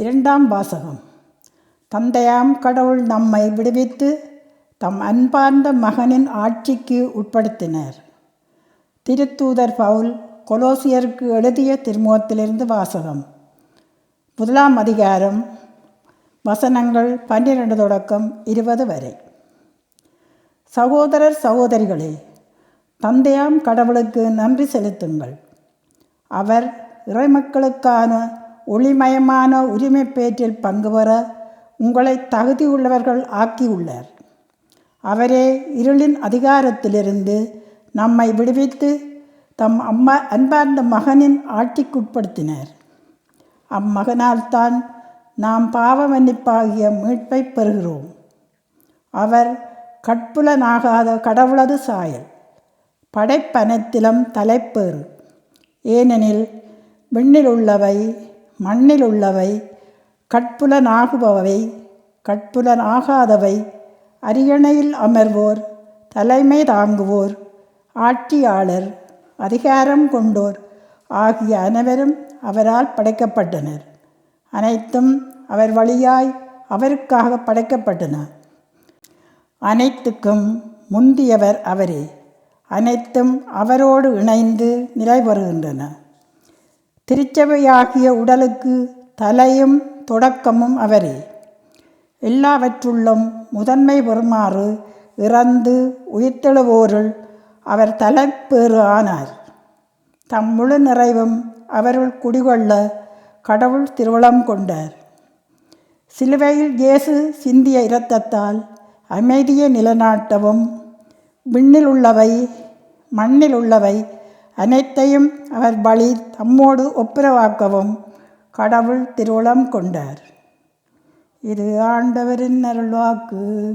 இரண்டாம் வாசகம். தந்தையாம் கடவுள் நம்மை விடுவித்து தம் அன்பார்ந்த மகனின் ஆட்சிக்கு உட்படுத்தினர். திருத்தூதர் பவுல் கொலோசியருக்கு எழுதிய திருமுகத்திலிருந்து வாசகம். முதலாம் அதிகாரம் வசனங்கள் பன்னிரண்டு தொடக்கம் இருபது வரை. சகோதரர் சகோதரிகளே தந்தையாம் கடவுளுக்கு நன்றி செலுத்துங்கள். அவர் இறைமக்களுக்கான ஒளிமயமான உரிமை பேற்றில் பங்கு பெற உங்களை தகுதியுள்ளவர்கள் ஆக்கியுள்ளார். அவரே இருளின் அதிகாரத்திலிருந்து நம்மை விடுவித்து தம் அம்மா அன்பார்ந்த மகனின் ஆட்சிக்குட்படுத்தினார். அம்மகனால்தான் நாம் பாவ மன்னிப்பாகிய மீட்பை பெறுகிறோம். அவர் கட்புலனாகாத கடவுளது சாயல் படைப்பனத்திலும் தலைப்பேறு. ஏனெனில் விண்ணில் உள்ளவை மண்ணில் உள்ளவை கட்புலனாகுபவை கட்புலனாகாதவை அரியணையில் அமர்வோர் தலைமை தாங்குவோர் ஆட்சியாளர் அதிகாரம் கொண்டோர் ஆகிய அனைவரும் அவரால் படைக்கப்பட்டனர். அனைத்தும் அவர் வழியாய் அவருக்காக படைக்கப்பட்டன. அனைத்துக்கும் முந்தியவர் அவரே. அனைத்தும் அவரோடு இணைந்து நிறைவருகின்றன திருச்சபையாகிய உடலுக்கு தலையும் தொடக்கமும் அவரே. எல்லாவற்றுள்ளும் முதன்மை பெறுமாறு இறந்து உயிர்த்தெழுவோருள் அவர் தலைப்பேறு ஆனார். தம் முழு நிறைவும் அவருள் குடிகொள்ள கடவுள் திருவளம் கொண்டார். சிலுவையில் இயேசு சிந்திய இரத்தத்தால் அமைதியை நிலநாட்டவும் விண்ணில் உள்ளவை மண்ணில் உள்ளவை அனைத்தையும் அவர் பலி தம்மோடு ஒப்புரவாக்கவும் கடவுள் திருவுளம் கொண்டார். இது ஆண்டவரின் அருள்வாக்கு.